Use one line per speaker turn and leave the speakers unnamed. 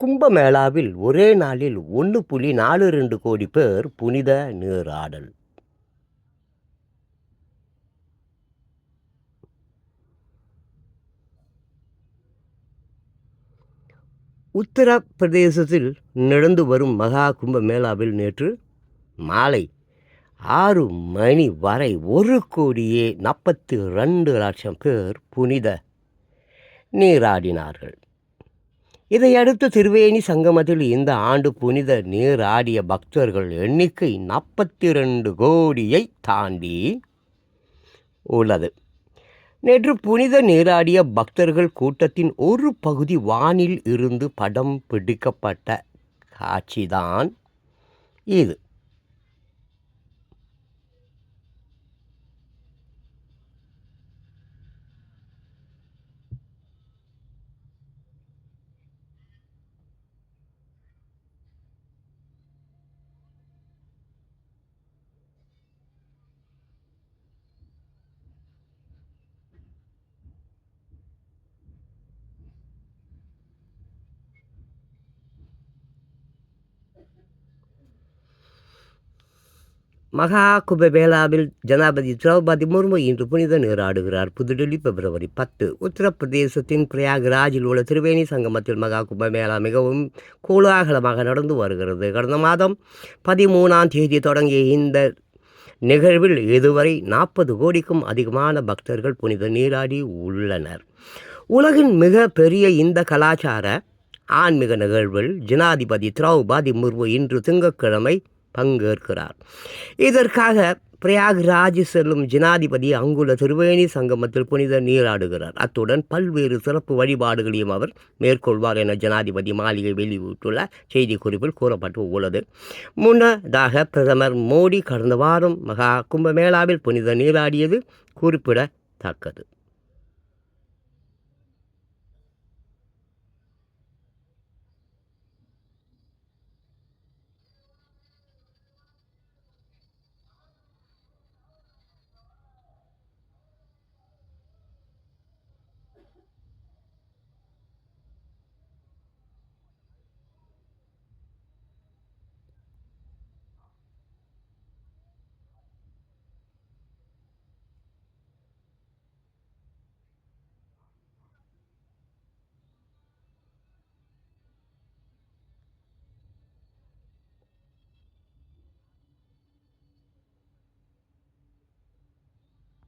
கும்பமேளாவில் ஒரே நாளில் ஒன்று புள்ளி நாலு ரெண்டு கோடி பேர் புனித நீராடல். உத்தரப்பிரதேசத்தில் நடந்து வரும் மகா கும்பமேளாவில் நேற்று மாலை ஆறு மணி வரை ஒரு கோடியே நாற்பத்தி ரெண்டு லட்சம் பேர் புனித நீராடினார்கள். இதையடுத்து திருவேணி சங்கமத்தில் இந்த ஆண்டு புனித நீராடிய பக்தர்கள் எண்ணிக்கை நாற்பத்தி ரெண்டு கோடியை தாண்டி உள்ளது. நேற்று புனித நீராடிய பக்தர்கள் கூட்டத்தின் ஒரு பகுதி வானில் இருந்து படம் பிடிக்கப்பட்ட காட்சிதான் இது. மகா கும்பமேளாவில் ஜனாபதி திரௌபதி முர்மு இன்று புனித நீராடுகிறார் புதுடெல்லி பிப்ரவரி பத்து. உத்தரப்பிரதேசத்தின் பிரயாக்ராஜில் உள்ள திரிவேணி சங்கமத்தில் மகா கும்பமேளா மிகவும் கோலாகலமாக நடந்து வருகிறது. கடந்த மாதம் பதிமூணாம் தேதி தொடங்கிய இந்த நிகழ்வில் இதுவரை நாற்பது கோடிக்கும் அதிகமான பக்தர்கள் புனித நீராடி உள்ளனர். உலகின் மிக பெரிய இந்த கலாச்சார ஆன்மீக நிகழ்வில் ஜனாதிபதி திரௌபதி முர்மு இன்று திங்கட்கிழமை பங்கேற்கிறார். இதற்காக பிரயாக்ராஜ் செல்லும் ஜனாதிபதி அங்குள்ள திருவேணி சங்கமத்தில் புனித நீராடுகிறார். அத்துடன் பல்வேறு சிறப்பு வழிபாடுகளையும் அவர் மேற்கொள்வார் என ஜனாதிபதி மாளிகை வெளியிட்டுள்ள செய்திக்குறிப்பில் கூறப்பட்டு உள்ளது. முன்னதாக பிரதமர் மோடி கடந்த வாரம் மகா கும்பமேளாவில் புனித நீராடியது குறிப்பிடத்தக்கது.